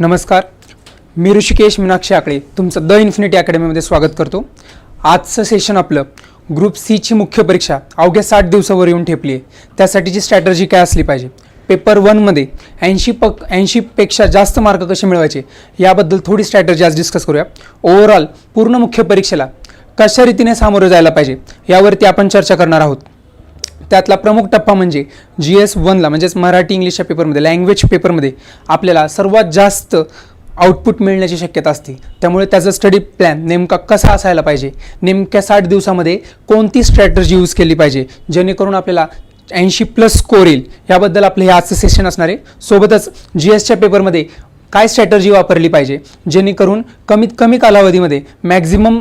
नमस्कार. मी ऋषिकेश मीनाक्षी आकडे तुमचं द इन्फिनिटी अकॅडमीमध्ये स्वागत करतो. आजचं सेशन आपलं ग्रुप सीची मुख्य परीक्षा अवघ्या साठ दिवसावर येऊन ठेपली आहे. त्यासाठीची स्ट्रॅटर्जी काय असली पाहिजे? पेपर वनमध्ये ऐंशी पक ऐंशीपेक्षा जास्त मार्क कसे मिळवायचे? याबद्दल थोडी स्ट्रॅटर्जी आज डिस्कस करूया. ओव्हरऑल पूर्ण मुख्य परीक्षेला कशा रीतीने सामोरं जायला पाहिजे? यावरती आपण चर्चा करणार आहोत. त्यातला प्रमुख टप्पा म्हणजे जी एस वनला म्हणजेच मराठी इंग्लिशच्या पेपरमध्ये लँग्वेज पेपरमध्ये आपल्याला सर्वात जास्त आउटपुट मिळण्याची शक्यता असते. त्यामुळे त्याचा स्टडी प्लॅन नेमका कसा असायला पाहिजे? नेमक्या साठ दिवसामध्ये कोणती स्ट्रॅटर्जी यूज केली पाहिजे? जेणेकरून आपल्याला ऐंशी प्लस स्कोर येईल. याबद्दल आपलं हे आजचं सेशन असणार आहे. सोबतच जी एसच्या पेपरमध्ये काय स्ट्रॅटर्जी वापरली पाहिजे? जेणेकरून कमीत कमी कालावधीमध्ये मॅक्झिमम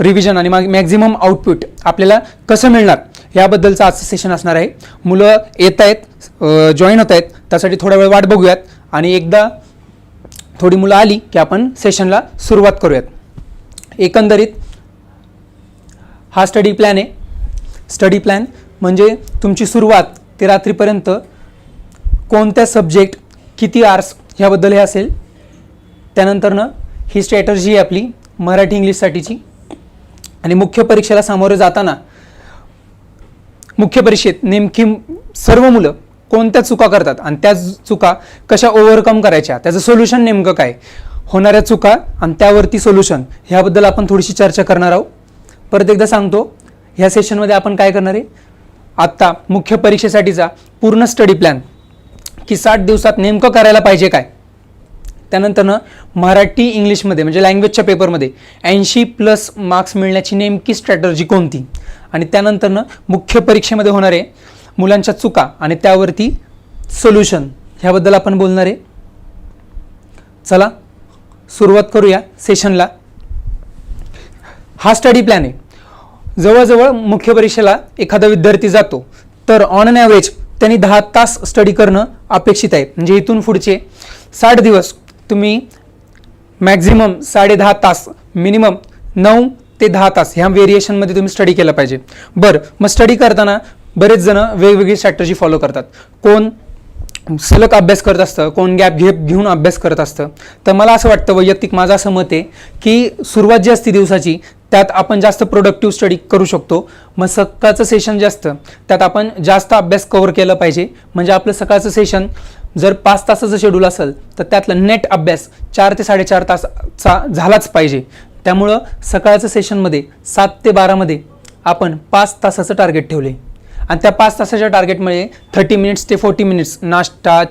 रिव्हिजन आणि मॅक्झिमम आउटपुट आपल्याला कसं मिळणार? याबद्दलचं आजचं सेशन असणार आहे. मुलं येत आहेत जॉईन होत आहेत. त्यासाठी थोडा वेळ वाट बघूयात. आणि एकदा थोडी मुलं आली की आपण सेशनला सुरुवात करूयात. एकंदरीत हा स्टडी प्लॅन आहे. स्टडी प्लॅन म्हणजे तुमची सुरुवात ते रात्रीपर्यंत कोणत्या सब्जेक्ट किती आर्स ह्याबद्दल हे असेल. त्यानंतरनं ही स्ट्रॅटर्जी आहे आपली मराठी इंग्लिशसाठीची आणि मुख्य परीक्षेला सामोरे जाताना मुख्य परीक्षेत नेमकी सर्व मुलं कोणत्या चुका करतात आणि त्या चुका कशा ओव्हरकम करायच्या त्याचं सोल्युशन नेमकं काय? होणाऱ्या चुका आणि त्यावरती सोल्युशन ह्याबद्दल आपण थोडीशी चर्चा करणार आहोत. परत एकदा सांगतो ह्या सेशनमध्ये आपण काय करणार आहे? आत्ता मुख्य परीक्षेसाठीचा पूर्ण स्टडी प्लॅन की साठ दिवसात नेमकं करायला पाहिजे काय? त्यानंतरनं मराठी इंग्लिशमध्ये म्हणजे लँग्वेजच्या पेपरमध्ये ऐंशी प्लस मार्क्स मिळण्याची नेमकी स्ट्रॅटर्जी कोणती? आणि त्यानंतरनं मुख्य परीक्षेमध्ये होणारे मुलांच्या चुका आणि त्यावरती सोल्युशन ह्याबद्दल आपण बोलणार आहे. चला सुरुवात करूया सेशनला हा स्टडी प्लॅन आहे. जवळजवळ मुख्य परीक्षेला एखादा विद्यार्थी जातो तर ऑन अन ॲव्हरेज त्यांनी दहा तास स्टडी करणं अपेक्षित आहे. म्हणजे इथून पुढचे साठ दिवस तुम्ही मॅक्झिमम साडे दहा तास मिनिमम नऊ ते दहा तास ह्या व्हेरिएशनमध्ये तुम्ही स्टडी केलं पाहिजे. बरं मग स्टडी करताना बरेच जण वेगवेगळी स्ट्रॅटर्जी फॉलो करतात. कोण सलग अभ्यास करत असतं कोण गॅप घे घेऊन अभ्यास करत असतं. तर मला असं वाटतं वैयक्तिक माझं असं मत आहे की सुरुवात जी असते दिवसाची त्यात आपण जास्त प्रोडक्टिव्ह स्टडी करू शकतो. मग सकाळचं सेशन जे असतं त्यात आपण जास्त अभ्यास कव्हर केलं पाहिजे. म्हणजे आपलं सकाळचं सेशन जर पाच तासाचं शेड्यूल असेल तर त्यातलं नेट अभ्यास चार ते साडेचार तासचा झालाच पाहिजे. त्यामुळं सकाळचं सेशनमध्ये सात ते बारामध्ये आपण पाच तासाचं टार्गेट ठेवले. आणि त्या पाच तासाच्या टार्गेटमध्ये थर्टी मिनिट्स ते फोर्टी मिनिट्स नाश्ता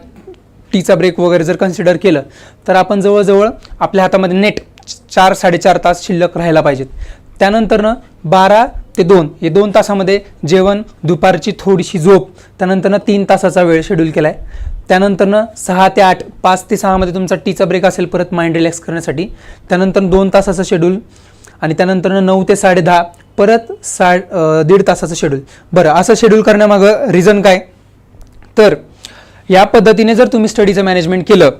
टीचा ब्रेक वगैरे जर कन्सिडर केलं तर आपण जवळजवळ आपल्या हातामध्ये नेट चार साडेचार तास शिल्लक राहायला पाहिजेत. त्यानंतरनं बारा ते दोन हे दोन तासामध्ये जेवण दुपारची थोडीशी झोप त्यानंतरनं तीन तासाचा वेळ शेड्यूल केला आहे त्यानंतरनं सहा ते आठ पाच ते सहामध्ये तुमचा टीचा ब्रेक असेल परत माइंड रिलॅक्स करण्यासाठी. त्यानंतर दोन तासाचं शेड्यूल आणि त्यानंतरनं नऊ ते साडे दहा परत सा दीड तासाचं शेड्यूल बरं असं शेड्यूल करण्यामागं रिझन काय? तर या पद्धतीने जर तुम्ही स्टडीचं मॅनेजमेंट केलं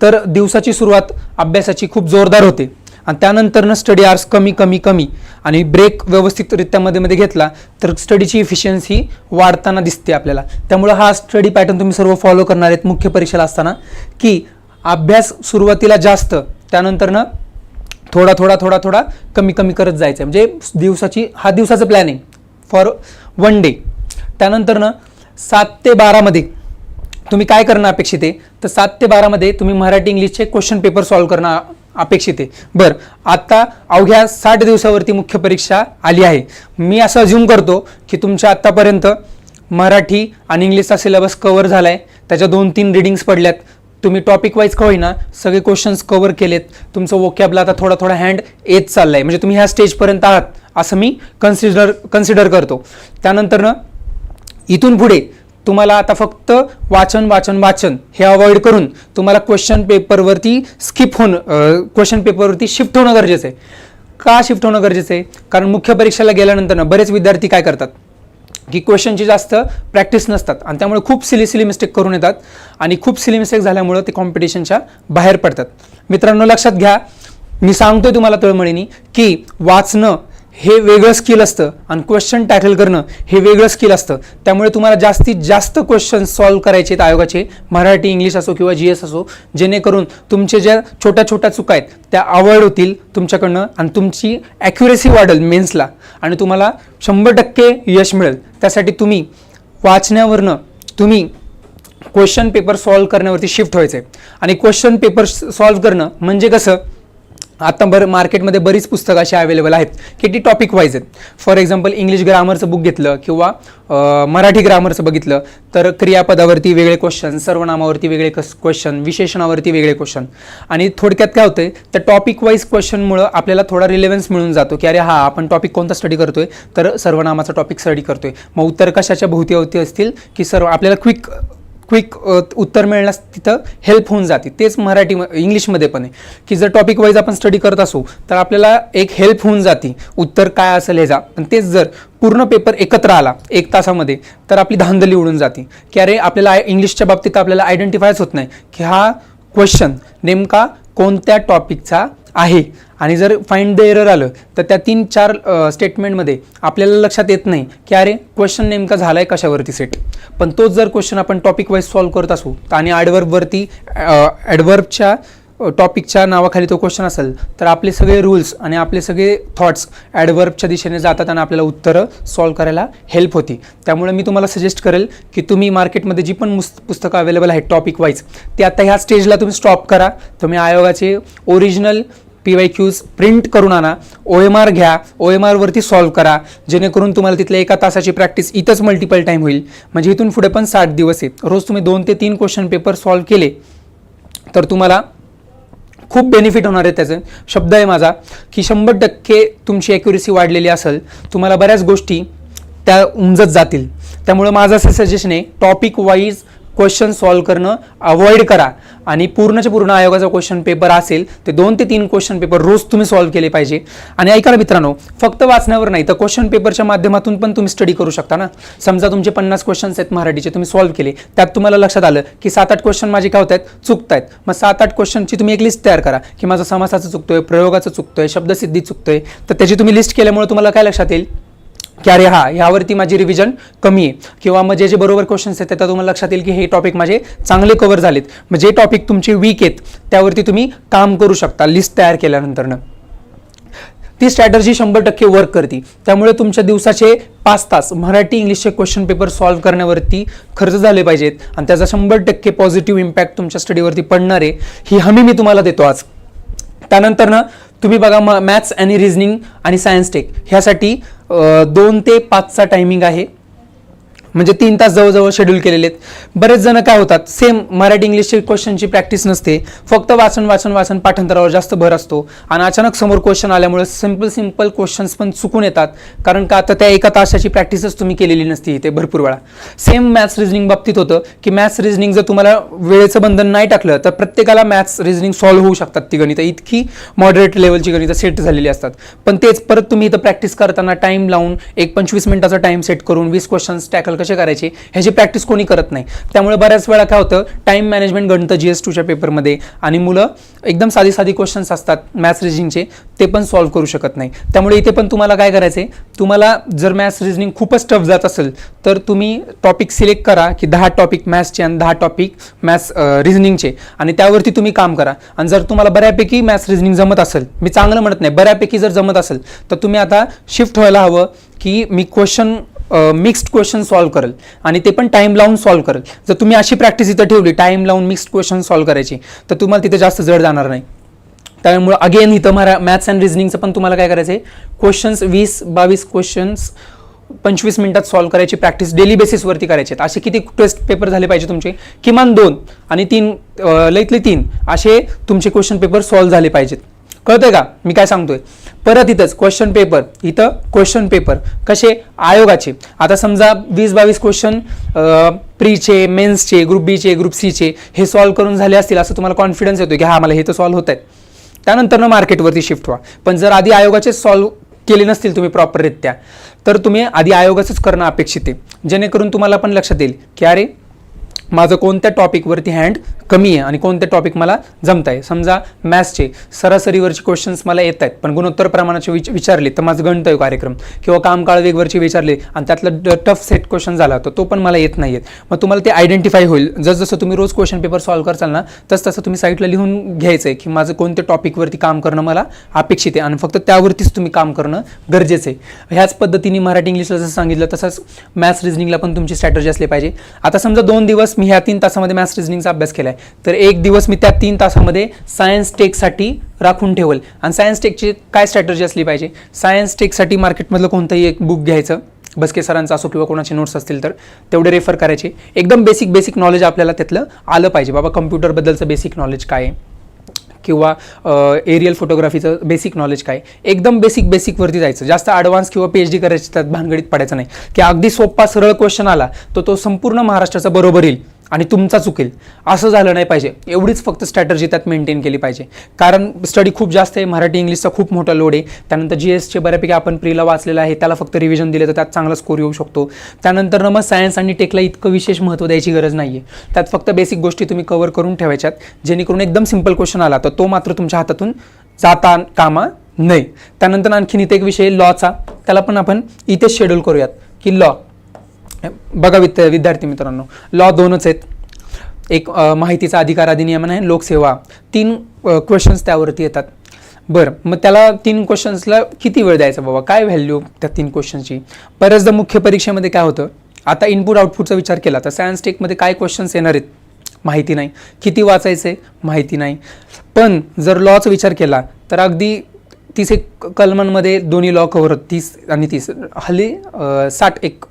तर दिवसाची सुरुवात अभ्यासाची खूप जोरदार होते. आणि त्यानंतरनं स्टडी आर्स कमी कमी कमी. आणि ब्रेक व्यवस्थितरित्या मध्ये मध्ये घेतला तर स्टडीची इफिशियन्सी वाढताना दिसते आपल्याला. त्यामुळं हा स्टडी पॅटर्न तुम्ही सर्व फॉलो करणार आहेत मुख्य परीक्षेला असताना. की अभ्यास सुरुवातीला जास्त त्यानंतरनं थोडा थोडा थोडा थोडा कमी कमी करत जायचं आहे म्हणजे दिवसाची हा दिवसाचं प्लॅनिंग फॉर वन डे त्यानंतरनं सात ते बारामध्ये तुम्ही काय करणं अपेक्षित आहे? तर सात ते बारामध्ये तुम्ही मराठी इंग्लिशचे क्वेश्चन पेपर सॉल्व्ह करणं अपेक्षित आहे. बरं आत्ता अवघ्या साठ दिवसावरती मुख्य परीक्षा आली आहे. मी असं अज्युम करतो की तुमच्या आत्तापर्यंत मराठी आणि इंग्लिशचा सिलेबस कवर झाला आहे त्याच्या दोन तीन रिडिंग्स पडल्यात. तुम्ही टॉपिक वाईज का होईना सगळे क्वेश्चन्स कवर केलेत. तुमचं वोकॅबला आता थोडा थोडा हँड येत चाललाय. म्हणजे तुम्ही ह्या स्टेजपर्यंत आहात असं मी कन्सिडर कन्सिडर करतो. त्यानंतरनं इथून पुढे तुम्हाला आता फक्त वाचन वाचन वाचन हे अवॉइड करून तुम्हाला क्वेश्चन पेपरवरती स्किप होणं क्वेश्चन पेपरवरती शिफ्ट होणं गरजेचं आहे. का शिफ्ट होणं गरजेचं आहे? कारण मुख्य परीक्षेला गेल्यानंतर ना बरेच विद्यार्थी काय करतात? की क्वेश्चनची जास्त प्रॅक्टिस नसतात आणि त्यामुळे खूप सिली सिली मिस्टेक करून येतात आणि खूप सिली मिस्टेक झाल्यामुळं ते कॉम्पिटिशनच्या बाहेर पडतात. मित्रांनो लक्षात घ्या. मी सांगतोय तुम्हाला तळमळीनी की वाचणं हे वेगळं स्किल असतं. आणि क्वेश्चन टॅकल करणं हे वेगळं स्किल असतं. त्यामुळे तुम्हाला जास्तीत जास्त क्वेश्चन सॉल्व्ह करायचे आहेत आयोगाचे. मराठी इंग्लिश असो किंवा जी एस असो. जेणेकरून तुमचे ज्या छोट्या छोट्या चुका आहेत त्या अवॉइड होतील तुमच्याकडनं आणि तुमची ॲक्युरेसी वाढेल मेन्सला आणि तुम्हाला शंभर टक्के यश मिळेल. त्यासाठी तुम्ही वाचण्यावरनं तुम्ही क्वेश्चन पेपर सॉल्व्ह करण्यावरती शिफ्ट व्हायचं आहे आणि क्वेश्चन पेपर सॉल्व्ह करणं म्हणजे कसं? आत्ता बरं मार्केटमध्ये बरीच पुस्तकं अशी अवेलेबल आहेत की ती टॉपिक वाईज आहेत. फॉर एक्झाम्पल इंग्लिश ग्रामरचं बुक घेतलं किंवा मराठी ग्रामरचं बघितलं तर क्रियापदावरती वेगळे क्वेश्चन सर्वनामावरती वेगळे कस क्वेश्चन विशेषणावरती वेगळे क्वेश्चन आणि थोडक्यात काय होतं तर टॉपिक वाईज क्वेश्चनमुळं आपल्याला थोडा रिलेव्हन्स मिळून जातो की अरे हा आपण टॉपिक कोणता स्टडी करतोय तर सर्वनामाचा टॉपिक स्टडी करतोय. मग उत्तर कशाच्या भोवती अवती असतील की सर्व आपल्याला क्विक क्विक उत्तर मिळण्यास तिथं हेल्प होऊन जाते. तेच मराठी इंग्लिशमध्ये पण आहे. की जर टॉपिक वाईज आपण स्टडी करत असू तर आपल्याला एक हेल्प होऊन जाते. उत्तर काय असेल ह्याचा पण तेच जर पूर्ण पेपर एकत्र आला एक तासामध्ये तर आपली धांदली उडून जाते. की अरे आपल्याला इंग्लिशच्या बाबतीत आपल्याला आयडेंटिफायच होत नाही. की हा क्वेश्चन नेमका कोणत्या टॉपिकचा आहे. आणि जर फाइंड द एरर आलं तर त्या तीन चार स्टेटमेंटमध्ये आपल्याला लक्षात येत नाही की अरे क्वेश्चन नेमका झाला आहे कशावरती सेट पण तोच जर क्वेश्चन आपण टॉपिक वाईज सॉल्व्ह करत असू आणि ॲडवर्बवरती ॲडवर्बच्या टॉपिकच्या नावाखाली तो क्वेश्चन असेल तर आपले सगळे रूल्स आणि आपले सगळे थॉट्स ॲडवर्बच्या दिशेने जातात आणि आपल्याला उत्तरं सॉल्व्ह करायला हेल्प होती. त्यामुळे मी तुम्हाला सजेस्ट करेल की तुम्ही मार्केटमध्ये जी पण मुस् पुस्तकं अवेलेबल आहेत टॉपिक वाईज ते आता ह्या स्टेजला तुम्ही स्टॉप करा. तुम्ही आयोगाचे original P Y Qs print करून आणा ओ एम आर घ्या ओ एम आरवरती सॉल्व्ह करा जेणेकरून तुम्हाला तिथल्या एका तासाची प्रॅक्टिस इथंच मल्टिपल टाईम होईल. म्हणजे इथून पुढे पण साठ दिवस आहेत. रोज तुम्ही दोन ते तीन क्वेश्चन पेपर सॉल्व्ह केले तर तुम्हाला खूप बेनिफिट होणार आहे त्याचं. शब्द आहे माझा की शंभर टक्के तुमची ॲक्युरेसी वाढलेली असेल तुम्हाला बऱ्याच गोष्टी त्या उमजत जातील. त्यामुळे माझं असं सजेशन आहे टॉपिक वाईज क्वेश्चन सॉल्व्ह करणं अवॉइड करा. आणि पूर्णच्या पूर्ण आयोगाचा क्वेश्चन पेपर असेल ते दोन ते तीन क्वेश्चन पेपर रोज तुम्ही सॉल्व्ह केले पाहिजे. आणि ऐका ना मित्रांनो फक्त वाचण्यावर नाही तर क्वेश्चन पेपरच्या माध्यमातून पण तुम्ही स्टडी करू शकता ना? समजा तुमचे पन्नास क्वेश्चन्स आहेत मराठीचे तुम्ही सॉल्व्ह केले. त्यात तुम्हाला लक्षात आलं की सात आठ क्वेश्चन माझे काय होत आहेत चुकत आहेत मग सात आठ क्वेश्चनची तुम्ही एक लिस्ट तयार करा की माझं समासाचं चुकतोय प्रयोगाचं चुकतोय शब्दसिद्धी चुकतोय. तर त्याची तुम्ही लिस्ट केल्यामुळे तुम्हाला काय लक्षात येईल? की अरे हा यावरती माझी रिव्हिजन कमी आहे. किंवा मग जे जे बरोबर क्वेश्चन्स आहेत त्यात तुम्हाला लक्षात येईल की हे टॉपिक माझे चांगले कव्हर झालेत. मग जे टॉपिक तुमचे वीक आहेत त्यावरती तुम्ही काम करू शकता लिस्ट तयार केल्यानंतरनं. ती स्ट्रॅटर्जी शंभर टक्के वर्क करते. त्यामुळे तुमच्या दिवसाचे पाच तास मराठी इंग्लिशचे क्वेश्चन पेपर सॉल्व्ह करण्यावरती खर्च झाले पाहिजेत. आणि त्याचा शंभर टक्के पॉझिटिव्ह इम्पॅक्ट तुमच्या स्टडीवरती पडणार आहे. ही हमी मी तुम्हाला देतो आज. त्यानंतर ना तुम्ही बघा म मॅथ्स आणि रिझनिंग आणि सायन्स टेक ह्यासाठी दोन ते पाचचा टायमिंग आहे. म्हणजे तीन तास जवळजवळ शेड्यूल केलेले आहेत. बरेच जण काय होतात सेम मराठी इंग्लिशची क्वेश्चनची प्रॅक्टिस नसते. फक्त वाचन वाचन वाचन पाठांतरावर जास्त भर असतो. आणि अचानक समोर क्वेश्चन आल्यामुळे सिंपल सिंपल क्वेश्चन्स पण चुकून येतात. कारण का आता त्या एका तासाची प्रॅक्टिसच तुम्ही केलेली नसती इथे भरपूर वेळा. सेम मॅथ्स रिझनिंग बाबतीत होतं की मॅथ्स रिझनिंग जर तुम्हाला वेळेचं बंधन नाही टाकलं तर प्रत्येकाला मॅथ्स रिझनिंग सॉल्व्ह होऊ शकतात ती गणितं. इतकी मॉडरेट लेवलची गणितं सेट झालेली असतात. पण तेच परत तुम्ही इथं प्रॅक्टिस करताना टाईम लावून एक पंचवीस मिनिटाचा टाईम सेट करून वीस क्वेश्चन्स टॅकल कसे करायचे ह्याची प्रॅक्टिस कोणी करत नाही. त्यामुळे बऱ्याच वेळा काय होतं टाईम मॅनेजमेंट गणतं जी एस टूच्या पेपरमध्ये आणि मुलं एकदम साधी साधी क्वेश्चन्स असतात मॅथ्स रिजनिंगचे ते पण सॉल्व्ह करू शकत नाही. त्यामुळे इथे पण तुम्हाला काय करायचं आहे तुम्हाला जर मॅथ्स रिजनिंग खूपच टफ जात असेल तर तुम्ही टॉपिक सिलेक्ट करा की दहा टॉपिक मॅथ्सचे आणि दहा टॉपिक मॅथ्स रिझनिंगचे आणि त्यावरती तुम्ही काम करा. आणि जर तुम्हाला बऱ्यापैकी मॅथ्स रिझनिंग जमत असेल मी चांगलं म्हणत नाही बऱ्यापैकी जर जमत असेल तर तुम्ही आता शिफ्ट व्हायला हवं की मी क्वेश्चन मिक्स्ड क्वेश्चन सॉल्व्ह करेल. आणि ते पण टाईम लावून सॉल्व्ह करेल. जर तुम्ही अशी प्रॅक्टिस इथं ठेवली टाईम लावून मिक्स्ड क्वेश्चन सॉल्व्ह करायची तर तुम्हाला तिथे जास्त जड जाणार नाही. त्यामुळे अगेन इथं मरा मॅथ्स अँड रिझनिंगचं पण तुम्हाला काय करायचं आहे क्वेश्चन्स वीस बावीस क्वेश्चन्स पंचवीस मिनिटात सॉल्व्ह करायची प्रॅक्टिस डेली बेसिसवरती करायचे आहेत. असे किती टेस्ट पेपर झाले पाहिजे तुमचे? किमान दोन आणि तीन लईतले तीन असे तुमचे क्वेश्चन पेपर सॉल्व्ह झाले पाहिजेत. कळतंय का? मी काय सांगतोय? परत इथंच क्वेश्चन पेपर इथं क्वेश्चन पेपर कसे? आयोगाचे. आता समजा वीस बावीस क्वेश्चन प्रीचे मेन्सचे ग्रुप बीचे ग्रुप सीचे हे सॉल्व्ह करून झाले असतील असं तुम्हाला कॉन्फिडन्स येतो की हा मला हे तर सॉल्व्ह होत आहे त्यानंतर ना मार्केटवरती शिफ्ट व्हा. पण जर आधी आयोगाचे सॉल्व्ह केले नसतील तुम्ही प्रॉपररित्या तर तुम्ही आधी आयोगाचंच करणं अपेक्षित आहे. जेणेकरून तुम्हाला पण लक्षात येईल की अरे माझं कोणत्या टॉपिकवरती हँड कमी आहे आणि कोणत्या टॉपिक मला जमत आहे समजा मॅथ्सचे सरासरीवरचे क्वेश्चन्स मला येत आहेत पण गुणोत्तर प्रमाणाचे विच विचारले तर माझं गणत आहे कार्यक्रम. किंवा कामकाळ वेगवरचे विचारले आणि त्यातलं टफ सेट क्वेश्चन झाला तर तो पण मला येत नाही आहेत मग तुम्हाला ते आयडेंटिफाय होईल. जसजसं तुम्ही रोज क्वेश्चन पेपर सॉल्व्ह करचाल ना तस तसं तुम्ही साईटला लिहून घ्यायचं आहे की माझं कोणत्या टॉपिकवरती काम करणं मला अपेक्षित आहे. आणि फक्त त्यावरतीच तुम्ही काम करणं गरजेचं आहे. ह्याच पद्धतीने मराठी इंग्लिशला जसं सांगितलं तसंच मॅथ्स रिजनिंगला पण तुमची स्ट्रॅटर्जी असली पाहिजे. आता समजा दोन दिवस मी ह्या तीन तासामध्ये मॅथ्स रिजनिंगचा अभ्यास केला आहे तर एक दिवस मी त्या तीन तासामध्ये सायन्स टेकसाठी राखून ठेवल. आणि सायन्स टेकची काय स्ट्रॅटर्जी असली पाहिजे? सायन्स टेकसाठी मार्केटमधलं कोणतंही एक बुक घ्यायचं बसके सरांचं असो किंवा कोणाचे नोट्स असतील तर तेवढे रेफर करायचे. एकदम बेसिक बेसिक नॉलेज आपल्याला त्यातलं आलं पाहिजे. बाबा कम्प्युटरबद्दलचं बेसिक नॉलेज काय आहे? किंवा एरियल फोटोग्राफीचं बेसिक नॉलेज काय? एकदम बेसिक बेसिकवरती जायचं. जास्त ॲडव्हान्स किंवा पी एच डी करायची त्यात भानगडीत पडायचं नाही. की अगदी सोपा सरळ क्वेश्चन आला तर तो संपूर्ण महाराष्ट्राचा बरोबर येईल. आणि तुमचा चुकेल. असं झालं नाही पाहिजे. एवढीच फक्त स्ट्रॅटर्जी त्यात मेंटेन केली पाहिजे. कारण स्टडी खूप जास्त आहे. मराठी इंग्लिशचा खूप मोठा लोड आहे. त्यानंतर जी एसचे बऱ्यापैकी आपण प्रीला वाचलेलं आहे. त्याला फक्त रिव्हिजन दिलं तर त्यात चांगला स्कोर येऊ शकतो. त्यानंतर मग सायन्स आणि टेकला इतकं विशेष महत्त्व द्यायची गरज नाही आहे त्यात फक्त बेसिक गोष्टी तुम्ही कवर करून ठेवायच्यात. जेणेकरून एकदम सिंपल क्वेश्चन आला तर तो मात्र तुमच्या हातातून जाता कामा नाही त्यानंतर आणखीन इथे एक विषय लॉचा त्याला पण आपण इथेच शेड्यूल करूयात की लॉ बघा विद्या विद्यार्थी मित्रांनो लॉ दोनच आहेत. एक माहितीचा अधिकार अधिनियमन आहे लोकसेवा. तीन क्वेश्चन्स त्यावरती येतात. बरं मग त्याला तीन क्वेश्चन्सला किती वेळ द्यायचा बाबा? काय व्हॅल्यू त्या तीन क्वेश्चनची बऱ्याचदा मुख्य परीक्षेमध्ये काय होतं? आता इनपुट आउटपुटचा विचार केला तर सायन्स टेकमध्ये काय क्वेश्चन्स येणार आहेत? माहिती नाही. किती वाचायचे माहिती नाही. पण जर लॉचा विचार केला तर अगदी तीस एक कलमांमध्ये दोन्ही लॉ कव्हर तीस आणि तीस. हल्ली साठ एक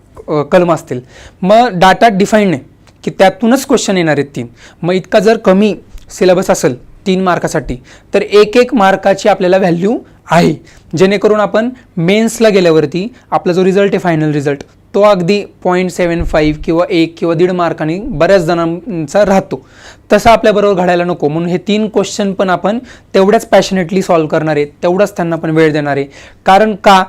कलम असतील. मग डाटा डिफाईन आहे की त्यातूनच क्वेश्चन येणार आहेत तीन. मग इतका जर कमी सिलेबस असेल तीन मार्कासाठी तर एक एक मार्काची आपल्याला व्हॅल्यू आहे. जेणेकरून आपण मेन्सला गेल्यावरती आपला जो रिझल्ट आहे फायनल रिझल्ट तो अगदी पॉईंट सेवन फाईव्ह किंवा एक किंवा दीड मार्कांनी बऱ्याच जणांचा राहतो. तसं आपल्याबरोबर घडायला नको. म्हणून हे तीन क्वेश्चन पण आपण तेवढ्याच पॅशनेटली सॉल्व्ह करणार आहे तेवढाच त्यांना पण वेळ देणार आहे. कारण का?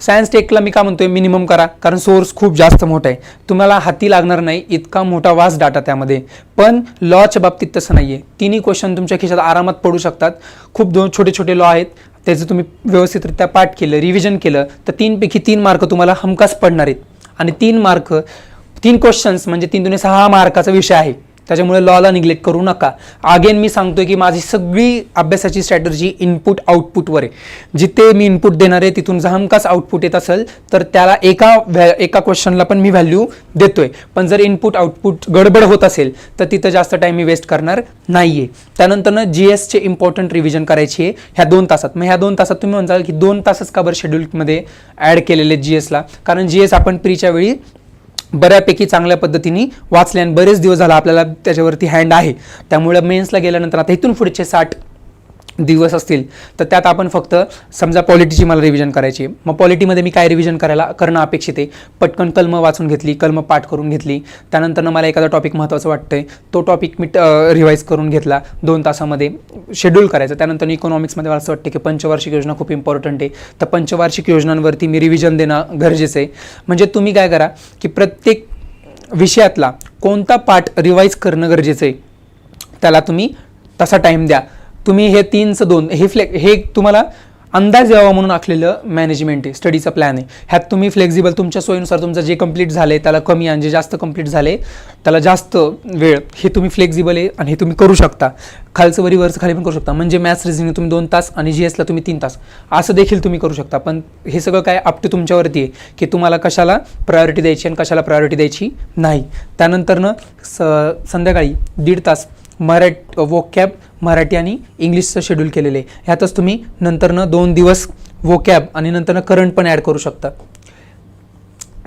सायन्स टेकला मी का म्हणतोय? मिनिमम करा. कारण सोर्स खूप जास्त मोठा आहे. तुम्हाला हाती लागणार नाही. इतका मोठा वास डाटा त्यामध्ये. पण लॉच्या बाबतीत तसं नाही आहे तिन्ही क्वेश्चन तुमच्या खिशात आरामात पडू शकतात. खूप दोन छोटे छोटे लॉ आहेत. त्याचं तुम्ही व्यवस्थितरित्या पाठ केलं रिव्हिजन केलं तर तीनपैकी तीन मार्क तुम्हाला हमखास पडणार आहेत. आणि तीन मार्क तीन क्वेश्चन्स म्हणजे तीन दोन्ही सहा मार्काचा विषय आहे. त्याच्यामुळे लॉला निग्लेक्ट करू नका. अगेन मी सांगतोय की माझी सगळी अभ्यासाची स्ट्रॅटर्जी इनपुट आउटपुटवर आहे. जिथे मी इनपुट देणार आहे तिथून जर आउटपुट येत असेल तर त्याला एका व्हॅ एका क्वेश्चनला पण मी व्हॅल्यू देतोय. पण जर इनपुट आउटपुट गडबड होत असेल तर तिथं जास्त टाईम मी वेस्ट करणार नाही आहे त्यानंतरनं जी एसचे इम्पॉर्टंट रिव्हिजन करायची आहे. ह्या दोन तासात. मग ह्या दोन तासात तुम्ही म्हणताल की दोन तासच का बरं शेड्यूलमध्ये ॲड केलेले जी एसला कारण जी एस आपण प्रीच्या वेळी बऱ्यापैकी चांगल्या पद्धतीने वाचल्याने बरेच दिवस झाला आपल्याला त्याच्यावरती हँड आहे. त्यामुळे मेन्सला गेल्यानंतर आता इथून पुढचे साठ दिवस असतील तर त्यात आपण फक्त समजा पॉलिटीची मला रिव्हिजन करायची आहे. मग पॉलिटीमध्ये मी काय रिव्हिजन करायला करणं अपेक्षित आहे? पटकन कलम वाचून घेतली कलम पाठ करून घेतली. त्यानंतरनं मला एखादा टॉपिक महत्त्वाचं आहे तो टॉपिक मी रिवाईज करून घेतला दोन तासामध्ये. शेड्यूल करायचं. त्यानंतर इकॉनॉमिक्समध्ये मला असं वाटतं की पंचवार्षिक योजना खूप इम्पॉर्टंट आहे. तर पंचवार्षिक योजनांवरती मी रिव्हिजन देणं गरजेचं आहे. म्हणजे तुम्ही काय करा की प्रत्येक विषयातला कोणता पाठ रिवाईज करणं गरजेचं आहे त्याला तुम्ही तसा टाईम द्या. तुम्ही हे तीनचं दोन हे फ्लेक हे तुम्हाला अंदाज यावा म्हणून आखलेलं मॅनेजमेंट आहे स्टडीचा प्लॅन आहे. ह्यात तुम्ही फ्लेक्झिबल तुमच्या सोयीनुसार तुमचं जे कंप्लीट झाले त्याला कमी आणि जे जास्त कंप्लीट झाले त्याला जास्त वेळ हे तुम्ही फ्लेक्झिबल आहे आणि हे तुम्ही करू शकता. खालचं वरी वरचं खाली पण करू शकता. म्हणजे मॅथ्स रिझनिंग तुम्ही दोन तास आणि जी एसला तुम्ही तीन तास. असं देखील तुम्ही करू शकता. पण हे सगळं काय अप टू तुमच्यावरती आहे की तुम्हाला कशाला प्रायोरिटी द्यायची आणि कशाला प्रायोरिटी द्यायची नाही. त्यानंतरनं स संध्याकाळी दीड तास मराठ वोकॅब मराठी आणि इंग्लिशचं शेड्यूल केलेलं. आहे ह्यातच तुम्ही नंतरनं दोन दिवस वोकॅब आणि नंतरनं करंट पण ॲड करू शकता.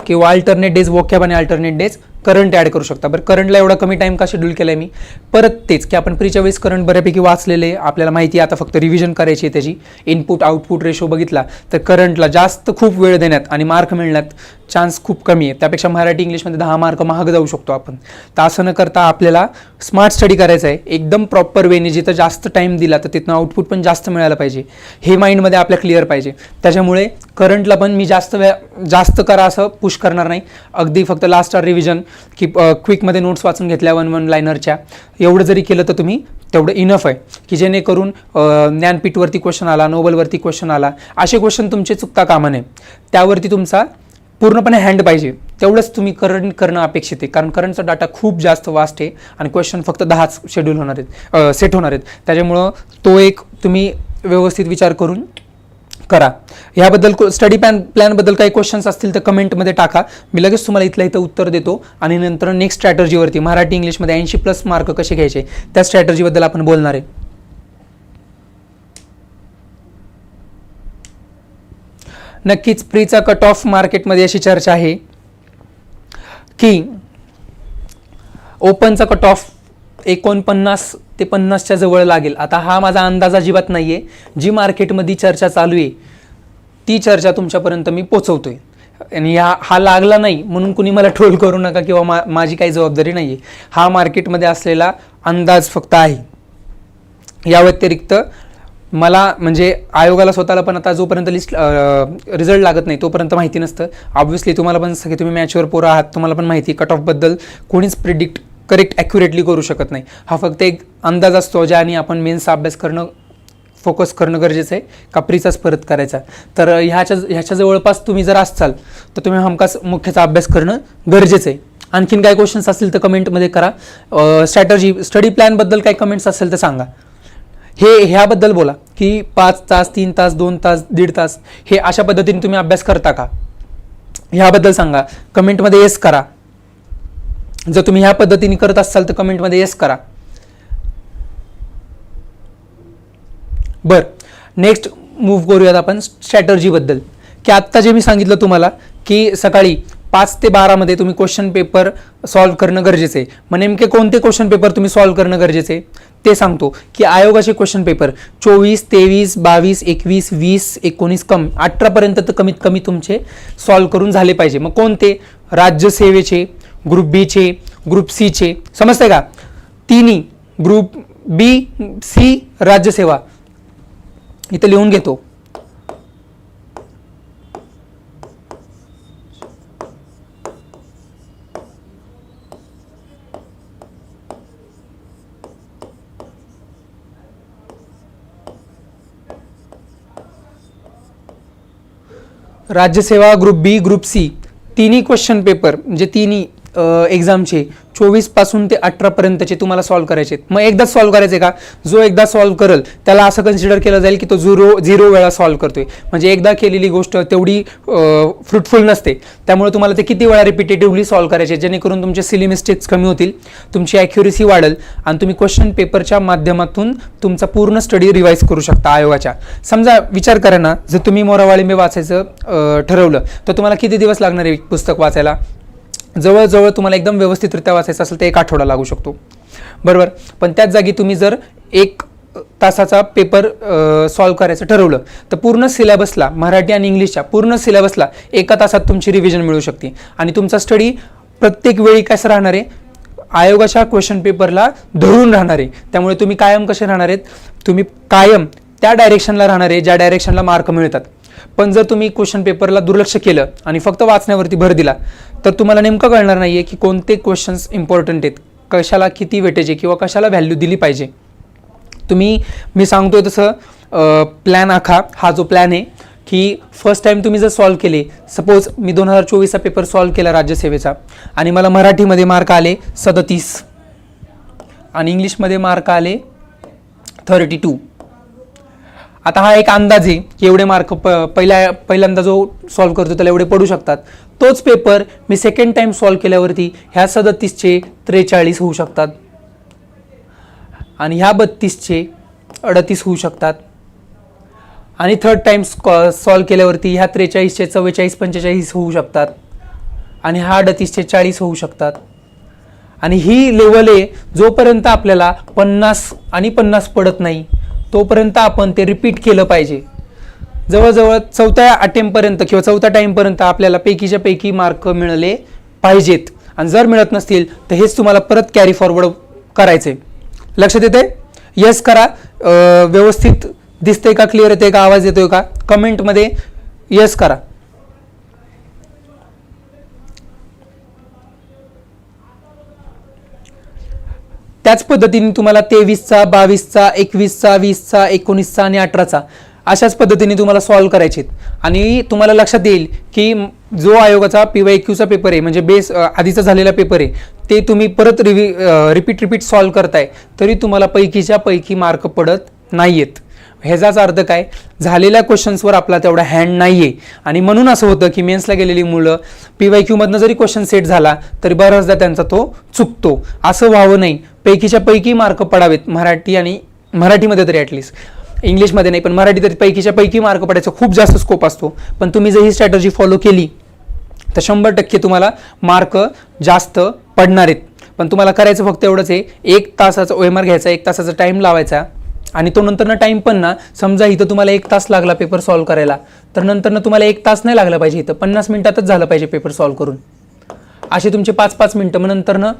किंवा अल्टरनेट डेज वोकॅब आणि अल्टरनेट डेज करंट ॲड करू शकता. बरं करंटला एवढा कमी टाईम का शेड्यूल केला आहे मी? परत तेच की आपण प्रीच्या वेळेस करंट बऱ्यापैकी वाचलेले आपल्याला माहिती आहे आता फक्त रिव्हिजन करायची आहे त्याची. इनपुट आउटपुट रेशो बघितला तर करंटला जास्त खूप वेळ देण्यात आणि मार्क मिळण्यात चान्स खूप कमी आहे. त्यापेक्षा मराठी इंग्लिशमध्ये दहा मार्क महाग जाऊ शकतो आपण. तर असं न करता आपल्याला स्मार्ट स्टडी करायचं आहे. एकदम प्रॉपर वेने जिथं जास्त टाईम दिला तर तिथनं आउटपुट पण जास्त मिळालं पाहिजे. हे माइंडमध्ये आपल्या क्लिअर पाहिजे. त्याच्यामुळे करंटला पण मी जास्त वेळ जास्त करा असं पुश करणार नाही. अगदी फक्त लास्ट आर रिव्हिजन की क्विकमध्ये नोट्स वाचून घेतल्या वन वन लायनरच्या एवढं जरी केलं तर तुम्ही तेवढं इनफ आहे. की जेणेकरून ज्ञानपीठवरती क्वेश्चन आला नोबलवरती क्वेश्चन आला असे क्वेश्चन तुमचे चुकता कामा नये. त्यावरती तुमचा पूर्णपणे हँड पाहिजे. तेवढंच तुम्ही करंट करणं अपेक्षित आहे. कारण करंटचा डाटा खूप जास्त वास्ट आहे आणि क्वेश्चन फक्त दहाच शेड्यूल होणार आहेत सेट होणार आहेत. त्याच्यामुळं तो एक तुम्ही व्यवस्थित विचार करून करा. ह्याबद्दल स्टडी प्लॅन प्लॅनबद्दल काही क्वेश्चन्स असतील तर कमेंटमध्ये टाका. मी लगेच तुम्हाला इथल्या इथं उत्तर देतो आणि नंतर नेक्स्ट स्ट्रॅटर्जीवरती मराठी इंग्लिशमध्ये ऐंशी प्लस मार्क कसे घ्यायचे त्या स्ट्रॅटर्जीबद्दल आपण बोलणार आहे. नक्कीच प्रीचा कट ऑफ मार्केटमध्ये अशी चर्चा आहे की ओपनचा कट ऑफ एकोणपन्नास ते पन्नासच्या जवळ लागेल. आता हा माझा अंदाज अजिबात नाही आहे जी मार्केटमध्ये चर्चा चालू आहे ती चर्चा तुमच्यापर्यंत मी पोचवतो आहे आणि ह्या हा लागला नाही म्हणून कुणी मला ट्रोल करू नका किंवा मा माझी काही जबाबदारी नाही आहे हा मार्केटमध्ये असलेला अंदाज फक्त आहे. या व्यतिरिक्त मला म्हणजे आयोगाला स्वतःला पण आता जोपर्यंत लिस्ट रिझल्ट लागत नाही तोपर्यंत माहिती नसतं. ऑब्व्हियसली तुम्हाला पण सगळे तुम्ही मॅचवर पोरं आहात तुम्हाला पण माहिती कट ऑफबद्दल कोणीच प्रिडिक्ट करेक्ट ॲक्युरेटली करू शकत नाही. हा फक्त एक अंदाज असतो ज्याने आपण मेन्सचा अभ्यास करणं फोकस करणं गरजेचं आहे. कापरीचाच परत करायचा. तर ह्याच्या ह्याच्या जवळपास तुम्ही जर असाल तर तुम्ही हमखास मुख्याचा अभ्यास करणं गरजेचं आहे. आणखीन काय क्वेश्चन्स असतील तर कमेंटमध्ये करा. स्ट्रॅटर्जी स्टडी प्लॅनबद्दल काही कमेंट्स असेल तर सांगा. हे ह्याबद्दल बोला की पाच तास तीन तास दोन तास दीड तास हे अशा पद्धतीने तुम्ही अभ्यास करता का? ह्याबद्दल सांगा. कमेंटमध्ये येस करा. जर तुम्ही ह्या पद्धतीने करत असाल तर कमेंटमध्ये येस करा. बर. नेक्स्ट मूव्ह करूयात आपण स्ट्रॅटर्जीबद्दल की आत्ता जे मी सांगितलं तुम्हाला की सकाळी पाच ते बारामध्ये तुम्ही क्वेश्चन पेपर सॉल्व्ह करणं गरजेचं आहे. मग नेमके कोणते क्वेश्चन पेपर तुम्ही सॉल्व्ह करणं गरजेचे आहे? ते सांगतो. की आयोगाचे क्वेश्चन पेपर चोवीस तेवीस बावीस एकवीस वीस एकोणीस कम अठरापर्यंत तर कमीत कमी तुमचे सॉल्व्ह करून झाले पाहिजे. मग कोणते? राज्यसेवेचे ग्रुप बीचे ग्रुप सीचे समजतंय का? तिन्ही ग्रुप बी सी राज्यसेवा इथं लिहून घेतो. राज्यसेवा ग्रुप बी ग्रुप सी. तिन्ही क्वेश्चन पेपर म्हणजे तिन्ही एक्झामचे चोवीसपासून ते अठरापर्यंतचे तुम्हाला सॉल्व्ह करायचे आहेत. मग एकदाच सॉल्व्ह करायचे का? जो एकदा सॉल्व्ह करेल त्याला असं कन्सिडर केलं जाईल की तो झिरो झिरो वेळा सॉल्व्ह करतोय. म्हणजे एकदा केलेली गोष्ट तेवढी फ्रुटफुल नसते. त्यामुळे तुम्हाला ते किती वेळा रिपिटेटिव्हली सॉल्व्ह करायचे जेणेकरून तुमचे सिली मिस्टेक्स कमी होतील तुमची ॲक्युरेसी वाढेल आणि तुम्ही क्वेश्चन पेपरच्या माध्यमातून तुमचा पूर्ण स्टडी रिवाईज करू शकता आयोगाच्या. समजा विचार करा ना जर तुम्ही मोरावाळिंबे वाचायचं ठरवलं तर तुम्हाला किती दिवस लागणार आहे पुस्तक वाचायला? जवळजवळ तुम्हाला एकदम व्यवस्थितरित्या वाचायचं असेल तर एक आठवडा लागू शकतो. बरोबर? पण त्याच जागी तुम्ही जर एक तासाचा पेपर सॉल्व्ह करायचं ठरवलं तर पूर्ण सिलेबसला मराठी आणि इंग्लिशच्या पूर्ण सिलेबसला एका तासात तुमची रिव्हिजन मिळू शकते. आणि तुमचा स्टडी प्रत्येक वेळी कसं राहणार आहे? आयोगाच्या क्वेश्चन पेपरला धरून राहणार आहे. त्यामुळे तुम्ही कायम कसे राहणार आहेत? तुम्ही कायम त्या डायरेक्शनला राहणार आहे ज्या डायरेक्शनला मार्क मिळतात. पण जर तुम्ही क्वेश्चन पेपरला दुर्लक्ष केलं आणि फक्त वाचण्यावरती भर दिला तर तुम्हाला नेमकं कळणार नाही आहे की कोणते क्वेश्चन्स इम्पॉर्टंट आहेत. कशाला किती वेटेज आहे किंवा कशाला व्हॅल्यू दिली पाहिजे. तुम्ही मी सांगतोय तसं प्लॅन आखा. हा जो प्लॅन आहे की फर्स्ट टाईम तुम्ही जर सॉल्व्ह केले सपोज मी दोन हजार चोवीसचा पेपर सॉल्व्ह केला राज्यसेवेचा आणि मला मराठीमध्ये मार्क आले सदतीस आणि इंग्लिशमध्ये मार्क आले थर्टी टू आता हा एक अंदाज आहे की एवढे मार्क प पहिल्या पहिल्यांदा जो सॉल्व्ह करतो त्याला एवढे पडू शकतात. तोच पेपर मी सेकंड टाइम सॉल्व्ह केल्यावरती ह्या सदतीसचे त्रेचाळीस होऊ शकतात. आणि ह्या बत्तीसचे अडतीस होऊ शकतात. आणि थर्ड टाइम सॉल्व्ह केल्यावरती ह्या त्रेचाळीसचे चव्वेचाळीस पंचेचाळीस होऊ शकतात. आणि ह्या अडतीसचे चाळीस होऊ शकतात. आणि ही लेवल आहे जोपर्यंत आपल्याला पन्नास आणि पन्नास पडत नाही तोपर्यंत आपण ते रिपीट केलं पाहिजे. जवळजवळ चौथ्या अटेम्पपर्यंत किंवा चौथ्या टाईमपर्यंत आपल्याला पैकीच्या पैकी मार्क मिळाले पाहिजेत. आणि जर मिळत नसतील तर हेच तुम्हाला परत कॅरी फॉरवर्ड करायचे लक्षात येते येस करा. व्यवस्थित दिसतंय का क्लिअर येते का आवाज येतोय का? कमेंटमध्ये येस करा. त्याच पद्धतीने तुम्हाला तेवीसचा बावीसचा एकवीसचा वीसचा एकोणीसचा आणि अठराचा अशाच पद्धतीने तुम्हाला सॉल्व्ह करायचे आणि तुम्हाला लक्षात येईल की जो आयोगाचा पी वाय क्यूचा पेपर आहे म्हणजे बेस आधीचा झालेला पेपर आहे ते तुम्ही परत रिवी रिपीट रिपीट सॉल्व्ह करताय तरी तुम्हाला पैकीच्या पैकी मार्क पडत नाही आहेत ह्याचाच अर्थ काय? झालेल्या क्वेश्चन्सवर आपला तेवढा हँड नाही आहे आणि म्हणून असं होतं की मेन्सला गेलेली मुलं पी वाय क्यूमधनं जरी क्वेश्चन सेट झाला तरी बऱ्याचदा त्यांचा तो चुकतो. असं व्हावं नाही. पैकीच्या पैकी मार्क पडावेत. मराठी आणि मराठीमध्ये तरी ॲटलिस्ट इंग्लिशमध्ये नाही पण मराठी तरी पैकीच्या पैकी मार्क पडायचा खूप जास्त स्कोप असतो. पण तुम्ही जर ही स्ट्रॅटर्जी फॉलो केली तर शंभर टक्के तुम्हाला मार्क जास्त पडणार आहेत. पण तुम्हाला करायचं फक्त एवढंच आहे एक तासाचा ओ एम आर घ्यायचा एक तासाचा टाईम लावायचा आणि तो नंतर ना टाईम पण ना समजा इथं तुम्हाला एक तास लागला पेपर सॉल्व्ह करायला तर नंतर ना तुम्हाला एक तास नाही लागला पाहिजे इथं. पन्नास मिनिटातच झालं पाहिजे पेपर सॉल्व्ह करून. असे तुमचे पाच पाच मिनटं मग नंतरनं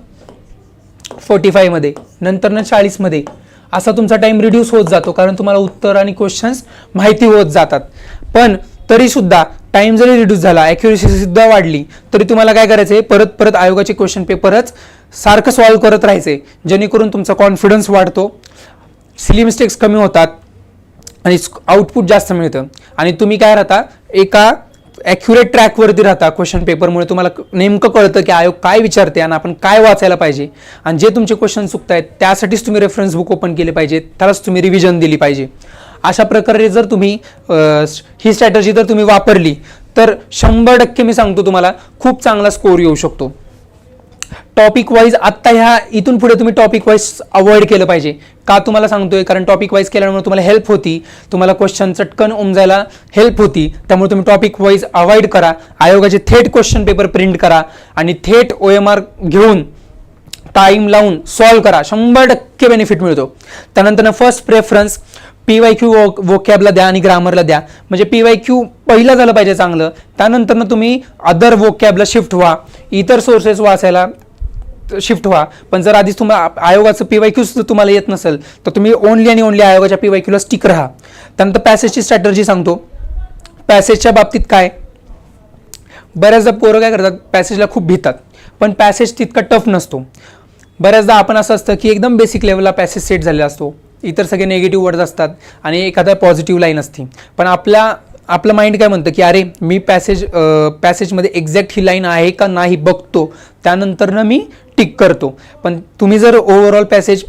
फोर्टी फायमध्ये नंतरनं चाळीसमध्ये असा तुमचा टाइम रिड्यूस होत जातो कारण तुम्हाला उत्तर आणि क्वेश्चन्स माहिती होत जातात. पण तरीसुद्धा टाईम टाइम जरी रिड्यूस झाला सुद्धा वाढली तरी तुम्हाला काय करायचं आहे परत परत आयोगाचे क्वेश्चन पेपरच सारखं सॉल्व्ह करत राहायचे जेणेकरून तुमचा कॉन्फिडन्स वाढतो. सिली मिस्टेक्स कमी होतात आणि आउटपुट जास्त मिळतं. आणि तुम्ही काय राहता? एका ॲक्युरेट ट्रॅकवरती राहता क्वेश्चन पेपरमुळे तुम्हाला नेमकं कळतं की आयोग काय विचारते आणि आपण काय वाचायला पाहिजे. आणि जे तुमचे क्वेश्चन चुकतायत त्यासाठीच तुम्ही रेफरन्स बुक ओपन केले पाहिजे. त्यालाच तुम्ही रिव्हिजन दिली पाहिजे. अशा प्रकारे जर तुम्ही ही स्ट्रॅटर्जी जर तुम्ही वापरली तर शंभर टक्के मी सांगतो तुम्हाला खूप चांगला स्कोर येऊ शकतो. टॉपिक वाईज आत्ता ह्या इथून पुढे तुम्ही टॉपिक वाईज अवॉइड केलं पाहिजे. का तुम्हाला सांगतोय? कारण टॉपिक वाईज केल्यामुळे तुम्हाला हेल्प होती. तुम्हाला क्वेश्चन चटकन उमजायला हेल्प होती. त्यामुळे तुम्ही टॉपिक वाईज अवॉइड करा. आयोगाचे थेट क्वेश्चन पेपर प्रिंट करा. आणि थेट ओ एम आर घेऊन टाईम लावून सॉल्व्ह करा. शंभर टक्के बेनिफिट मिळतो. त्यानंतर first preference P Y Q वोकॅबला द्या आणि ग्रामरला द्या. म्हणजे पी वाय क्यू पहिलं झालं पाहिजे चांगलं. त्यानंतर तुम्ही अदर वोकॅबला शिफ्ट व्हा. इतर सोर्सेस वाचायला शिफ्ट व्हा. पण जर आधीच तुम्हाला आयोगाचं पी वाय क्यू तुम्हाला येत नसेल तर तुम्ही ओनली आणि ओनली आयोगाच्या पी वाय क्यूला स्टिक राहा. त्यानंतर पॅसेजची स्ट्रॅटर्जी सांगतो. पॅसेजच्या बाबतीत काय? बऱ्याचदा पोरं काय करतात पॅसेजला खूप भीतात. पण पॅसेज तितका टफ नसतो. बऱ्याचदा आपण असं असतं की एकदम बेसिक लेवलला पॅसेज सेट झालेला असतो. इतर सगळे निगेटिव्ह वर्ड्स असतात आणि एखादा पॉझिटिव्ह लाईन असते. पण आपल्या आपलं माइंड काय म्हणतं की अरे मी पॅसेज पॅसेजमध्ये एक्झॅक्ट ही लाईन आहे का नाही बघतो. त्यानंतरनं मी टिक करतो. पण तुम्ही जर ओव्हरऑल पॅसेज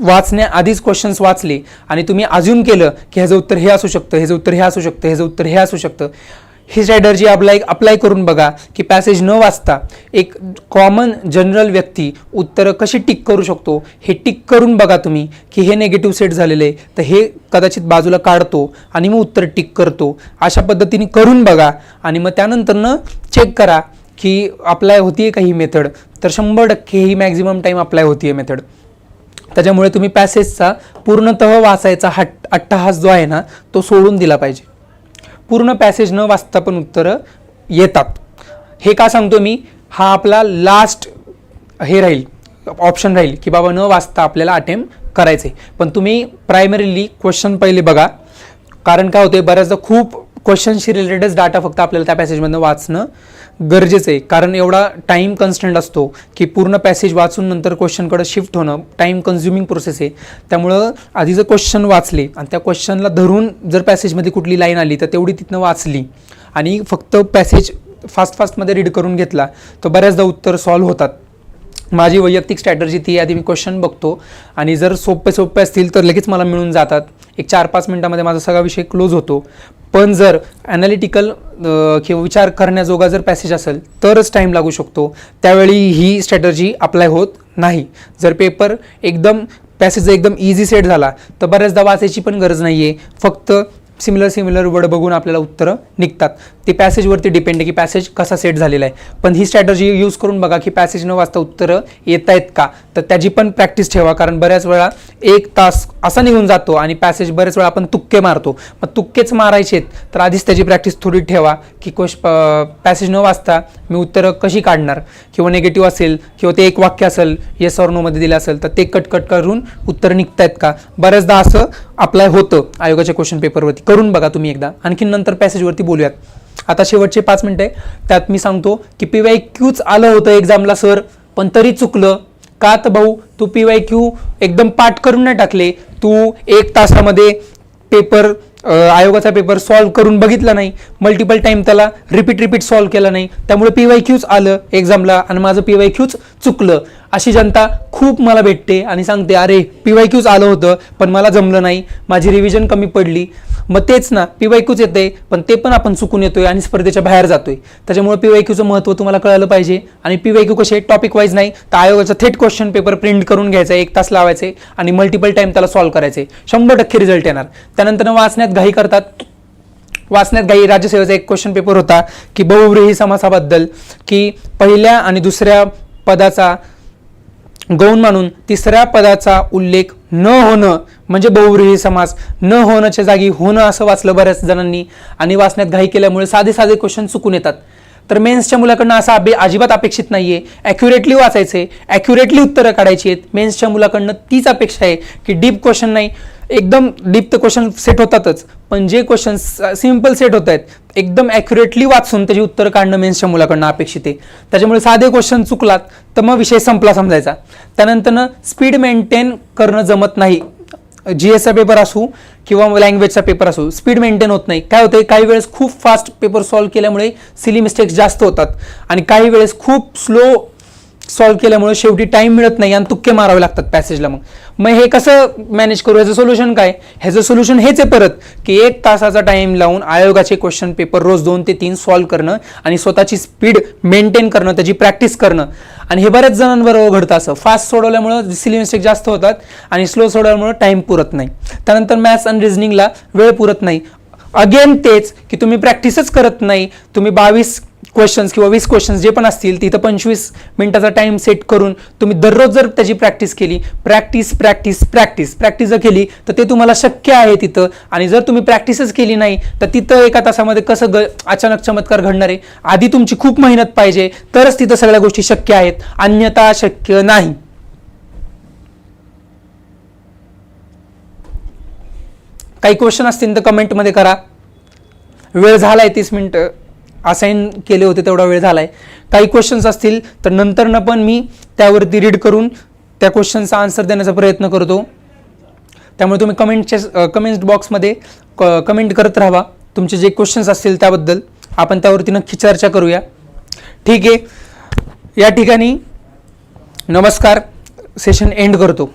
वाचण्याआधीच क्वेश्चन्स वाचले आणि तुम्ही अज्युम केलं की ह्याचं उत्तर हे असू शकतं ह्याचं उत्तर हे असू शकतं ह्याचं उत्तर हे असू शकतं ही स्ट्रॅटर्जी अप्लाय अप्लाय करून बघा की पॅसेज न वाचता एक कॉमन जनरल व्यक्ती उत्तरं कशी टिक करू शकतो हे टिक करून बघा तुम्ही की हे नेगेटिव्ह सेट झालेलं आहे तर हे कदाचित बाजूला काढतो आणि मग उत्तर टिक करतो. अशा पद्धतीने करून बघा आणि मग त्यानंतरनं चेक करा की अप्लाय होती आहे का ही मेथड तर शंभर टक्के ही मॅक्झिमम टाईम अप्लाय होती आहे मेथड त्याच्यामुळे तुम्ही पॅसेजचा पूर्णतः वाचायचा हट अट्टहास जो आहे ना तो सोडून दिला पाहिजे. पूर्ण पॅसेज न वाचता पण उत्तरं येतात. हे का सांगतो मी? हा आपला लास्ट हे राहील ऑप्शन राहील की बाबा न वाचता आपल्याला अटेम्प्ट करायचे पण तुम्ही प्रायमरीली क्वेश्चन पहिले बघा. कारण काय होते बऱ्याचदा खूप क्वेश्चनशी रिलेटेड डाटा फक्त आपल्याला त्या पॅसेजमधनं वाचणं गरजेचं आहे. कारण एवढा टाईम कन्स्टंट असतो की पूर्ण पॅसेज वाचून नंतर क्वेश्चनकडे शिफ्ट होणं टाईम कन्झ्युमिंग प्रोसेस आहे. त्यामुळं आधी जर क्वेश्चन वाचले आणि त्या क्वेश्चनला धरून जर पॅसेजमध्ये कुठली लाईन आली तर तेवढी तिथनं वाचली आणि फक्त पॅसेज फास्ट फास्टमध्ये रीड करून घेतला तर बऱ्याचदा उत्तर सॉल्व्ह होतात. माझी वैयक्तिक स्ट्रॅटर्जी ती आधी मी क्वेश्चन बघतो आणि जर सोपे सोपे असतील तर लगेच मला मिळून जातात. एक चार पाच मिनटामध्ये माझा सगळा विषय क्लोज होतो. पण जर ॲनालिटिकल किंवा विचार करण्याजोगा जर पॅसेज असेल तरच टाईम लागू शकतो. त्यावेळी ही स्ट्रॅटर्जी अप्लाय होत नाही. जर पेपर एकदम पॅसेज जर एकदम इझी सेट झाला तर बऱ्याचदा वाचायची पण गरज नाही आहे फक्त सिमिलर सिमिलर वर्ड बघून आपल्याला उत्तरं निघतात. ते पॅसेजवरती डिपेंड आहे की पॅसेज कसा सेट झालेला आहे. पण ही स्ट्रॅटर्जी यूज करून बघा की पॅसेज न वाचता उत्तरं येत आहेत का? तर त्याची पण प्रॅक्टिस ठेवा. कारण बऱ्याच वेळा एक तास असा निघून जातो आणि पॅसेज बऱ्याच वेळा आपण तुक्के मारतो. मग तुक्केच मारायचे आहेत तर आधीच त्याची प्रॅक्टिस थोडी ठेवा की क्वेश पॅसेज न वाचता मी उत्तरं कशी काढणार? किंवा निगेटिव्ह असेल किंवा ते एक वाक्य असेल येस ऑर नोमध्ये दिलं असेल तर ते कट कट करून उत्तर आहेत का? बऱ्याचदा असं अप्लाय होतं आयोगाच्या क्वेश्चन पेपरवरती करून बघा तुम्ही एकदा. आणखीन नंतर पॅसेजवरती बोलूयात. आता शेवटचे पाच मिनिटं आहे. त्यात मी सांगतो की पी वाय क्यूच आलं होतं एक्झामला सर पण तरी चुकलं. का तर भाऊ तू पी वाय क्यू एकदम पाठ करून नाही टाकले. तू एक तासामध्ये पेपर आयोगाचा पेपर सॉल्व्ह करून बघितला नाही. मल्टिपल टाईम त्याला रिपीट रिपीट सॉल्व्ह केला नाही. त्यामुळे पी वाय क्यूच आलं एक्झामला आणि माझं पी वाय क्यूच चुकलं. अशी जनता खूप मला भेटते आणि सांगते अरे पी वाय क्यूच आलं होतं पण मला जमलं नाही. माझी रिव्हिजन कमी पडली. मग तेच ना पी वाय क्यूच येते पण ते पण आपण चुकून येतोय आणि स्पर्धेच्या बाहेर जातोय. त्याच्यामुळे पी वाय क्यूचं महत्त्व तुम्हाला कळालं पाहिजे. आणि पी वाय क्यू कसे टॉपिक वाईज नाही तर आयोगाचा थेट क्वेश्चन पेपर प्रिंट करून घ्यायचा एक तास लावायचे आणि मल्टिपल टाईम त्याला सॉल्व्ह करायचे. शंभर टक्के रिझल्ट येणार. त्यानंतर वाचण्यात घाई करतात. वाचण्यात घाई राज्यसेवेचा एक क्वेश्चन पेपर होता की बहुव्रीही समासाबद्दल की पहिल्या आणि दुसऱ्या पदाचा गौण मानून तिसऱ्या पदाचा उल्लेख न होणं म्हणजे बहुव्रीही समास न होण्याच्या जागी होणं असं वाचलं बऱ्याच जणांनी. आणि वाचण्यात घाई केल्यामुळे साधे साधे क्वेश्चन चुकून येतात. तर मेन्सच्या मुलाकडनं असा अभि अजिबात अपेक्षित नाही आहे ॲक्युरेटली वाचायचे ॲक्युरेटली उत्तरं काढायची आहेत. मेन्सच्या मुलाकडनं तीच अपेक्षा आहे की डीप क्वेश्चन नाही. एकदम डीप तर क्वेश्चन सेट होतातच. पण जे क्वेश्चन सिंपल सेट होत आहेत एकदम ॲक्युरेटली वाचून त्याची उत्तर काढणं मेन्सच्या मुलाकडनं अपेक्षित आहे. त्याच्यामुळे साधे क्वेश्चन चुकलात तर मग विषय संपला समजायचा. त्यानंतरनं स्पीड मेंटेन करणं जमत नाही. जी एसचा पेपर असू किंवा लँग्वेजचा पेपर असू स्पीड मेंटेन होत नाही. काय होतं काही वेळेस खूप फास्ट पेपर सॉल्व्ह केल्यामुळे सिली मिस्टेक्स जास्त होतात. आणि काही वेळेस खूप स्लो सॉल्व्ह केल्यामुळे शेवटी टाइम मिळत नाही आणि तुक्के मारावे लागतात पॅसेजला मग. मग हे कसं मॅनेज करू? ह्याचं सोल्युशन काय? ह्याचं सोल्युशन हेच आहे परत की एक तासाचा टाइम लावून आयोगाचे क्वेश्चन पेपर रोज दोन ते तीन सॉल्व्ह करणं आणि स्वतःची स्पीड मेंटेन करणं त्याची प्रॅक्टिस करणं. आणि हे बऱ्याच जणांबरोबर घडतं असं. फास्ट सोडवल्यामुळं सिली मिस्टेक जास्त होतात आणि स्लो सोडवल्यामुळं टाइम पुरत नाही. त्यानंतर मॅथ्स आणि रिझनिंगला वेळ पुरत नाही. अगेन तेच की तुम्ही प्रॅक्टिसच करत नाही. तुम्ही बावीस क्वेश्चन्स किंवा वीस क्वेश्चन्स जे पण असतील तिथं पंचवीस मिनिटाचा टाइम सेट करून तुम्ही दररोज जर त्याची प्रॅक्टिस केली प्रॅक्टिस प्रॅक्टिस प्रॅक्टिस प्रॅक्टिस जर केली तर ते तुम्हाला शक्य आहे तिथं. आणि जर तुम्ही प्रॅक्टिसच केली नाही तर तिथं एका तासामध्ये कसं ग अचानक चमत्कार घडणार आहे? आधी तुमची खूप मेहनत पाहिजे तरच तिथं सगळ्या गोष्टी शक्य आहेत. अन्यथा शक्य नाही. काही क्वेश्चन असतील तर कमेंटमध्ये करा. वेळ झाला आहे तीस मिनटं. असाईन केले होते तेवढा वेळ झाला आहे काही क्वेश्चन्स असतील तर नंतरनं पण मी त्यावरती रीड करून त्या क्वेश्चनचा आन्सर देण्याचा प्रयत्न करतो. त्यामुळे तुम्ही कमेंटच्या कमेंट बॉक्समध्ये क कमेंट करत राहा. तुमचे जे क्वेश्चन्स असतील त्याबद्दल आपण त्यावरती नक्की चर्चा करूया. ठीक आहे. या ठिकाणी नमस्कार. सेशन एंड करतो.